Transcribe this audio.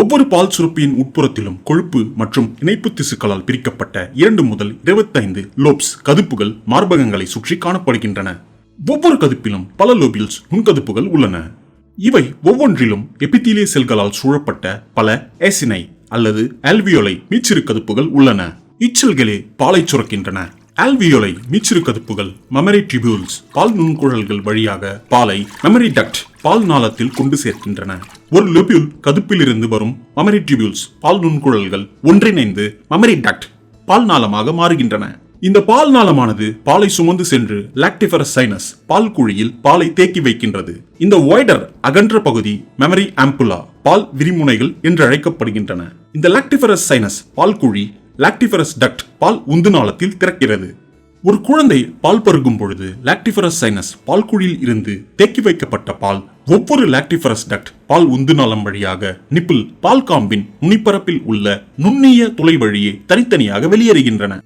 ஒவ்வொரு பால் சுரப்பியின் உட்புறத்திலும் கொழுப்பு மற்றும் இணைப்பு திசுக்களால் பிரிக்கப்பட்ட இரண்டு முதல் இருபத்தைந்து லோப்ஸ் கதுப்புகள் மார்பகங்களை சுற்றி காணப்படுகின்றன. ஒவ்வொரு கதுப்பிலும் பல லோபில்ஸ் நுண்கதுப்புகள் உள்ளன. இவை ஒவ்வொன்றிலும் எபித்தீலிய செல்களால் சூழப்பட்ட பல ஏசினை அல்லது ஆல்வியோலை மீச்சிறு கதுப்புகள் உள்ளன. இச்செல்களே பாலை சுரக்கின்றன. ஆல்வியோலை மீச்சிறு கதுப்புகள் மமரி டிபியூல்ஸ் பால் நுண்குழல்கள் வழியாக பாலை மெமரி டக்ட் பால் நாளத்தில் கொண்டு சேர்க்கின்றன. ஒரு லொபியூல் கதுப்பிலிருந்து வரும் மமரி டியூபியூல்ஸ் பால் நுண்குழல்கள் ஒன்றிணைந்து மமரி டக்ட் பால் நாளமாக மாறுகின்றன. இந்த பால் நாளமானது பாலை சுமந்து சென்று லாக்டிஃபரஸ் சைனஸ் பால் குழியில் பாலை தேக்கி வைக்கின்றது. இந்த ஒய்டர் அகன்ற பகுதி மெமரி ஆம்புலா பால் விரிமுனைகள் என்று அழைக்கப்படுகின்றன. இந்த லாக்டிஃபரஸ் சைனஸ் பால் குழி லாக்டிஃபரஸ் டக்ட் பால் உந்து நாளத்தில் திறக்கிறது. ஒரு குழந்தை பால் பருகும் பொழுது லாக்டிஃபரஸ் சைனஸ் பால் குழியில் இருந்து தேக்கி வைக்கப்பட்ட பால் ஒவ்வொரு லாக்டிஃபரஸ் டக்ட் பால் உந்து நாளம் வழியாக நிப்பிள் பால் காம்பின் நுனிப்பரப்பில் உள்ள நுண்ணிய துளை வழியே தனித்தனியாக வெளியேறுகின்றன.